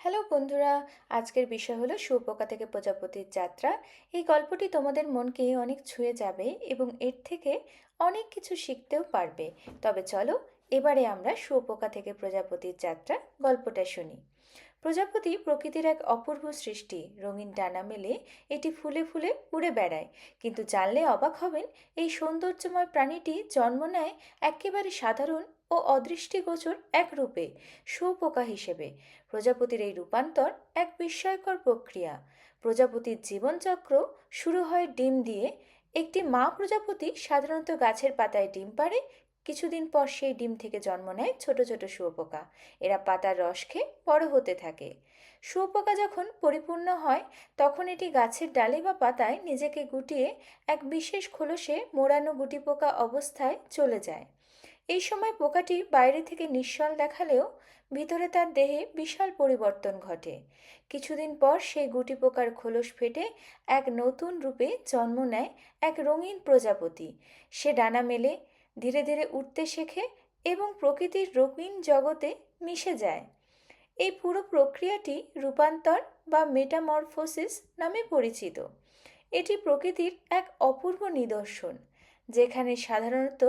Hello বন্ধুরা, আজকের বিষয় হলো শুয়োপোকা থেকে প্রজাপতির যাত্রা। এই গল্পটি তোমাদের মনকে অনেক ছুঁয়ে যাবে এবং এর থেকে অনেক কিছু শিখতেও পারবে। তবে চলো, এবারে আমরা শুয়োপোকা থেকে প্রজাপতির যাত্রা গল্পটা শুনি। প্রজাপতি প্রকৃতির এক অপূর্ব সৃষ্টি। রঙিন ডানা মেলে এটি ফুলে ফুলে উড়ে বেড়ায়। কিন্তু জানলে অবাক হবেন, এই সৌন্দর্যময় প্রাণীটি জন্ম নেয় একেবারে সাধারণ ও অদৃষ্টিগোচর এক রূপে শুঁয়োপোকা হিসেবে। প্রজাপতির এই রূপান্তর এক বিস্ময়কর প্রক্রিয়া। প্রজাপতির জীবনচক্র শুরু হয় ডিম দিয়ে। একটি মা প্রজাপতি সাধারণত গাছের পাতায় ডিম পাড়ে কিছুদিন পর সেই ডিম থেকে জন্ম নেয় ছোট ছোট শুঁয়োপোকা। এরা পাতার রস খেয়ে বড় হতে থাকে। শুঁয়োপোকা যখন পরিপূর্ণ হয়, তখন এটি গাছের ডালে বা পাতায় নিজেকে গুটিয়ে এক বিশেষ খোলসে মোড়ানো গুটিপোকা অবস্থায় চলে যায়। এই সময় পোকাটি বাইরে থেকে নিশ্চল দেখালেও ভিতরে তার দেহে বিশাল পরিবর্তন ঘটে। কিছুদিন পর সেই গুটি পোকার খোলস ফেটে এক নতুন রূপে জন্ম নেয় এক রঙিন প্রজাপতি। সে ডানা মেলে ধীরে ধীরে উঠতে শেখে এবং প্রকৃতির রঙিন জগতে মিশে যায়। এই পুরো প্রক্রিয়াটি রূপান্তর বা মেটামরফোসিস নামে পরিচিত। এটি প্রকৃতির এক অপূর্ব নিদর্শন, যেখানে সাধারণত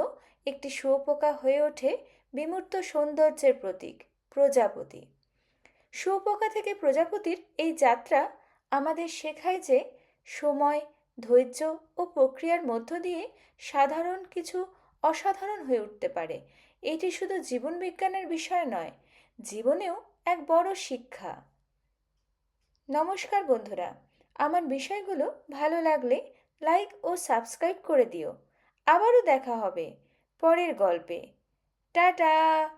একটি শুয়োপোকা হয়ে ওঠে বিমূর্ত সৌন্দর্যের প্রতীক, প্রজাপতি। শুয়োপোকা থেকে প্রজাপতির এই যাত্রা আমাদের শেখায় যে সময়, ধৈর্য ও প্রক্রিয়ার মধ্য দিয়ে সাধারণ কিছু অসাধারণ হয়ে উঠতে পারে। এটি শুধু জীবনবিজ্ঞানের বিষয় নয়, জীবনেও এক বড় শিক্ষা। নমস্কার বন্ধুরা, আমার বিষয়গুলো ভালো লাগলে লাইক ও সাবস্ক্রাইব করে দিও। আবারও দেখা হবে পরের গল্পে। টাটা!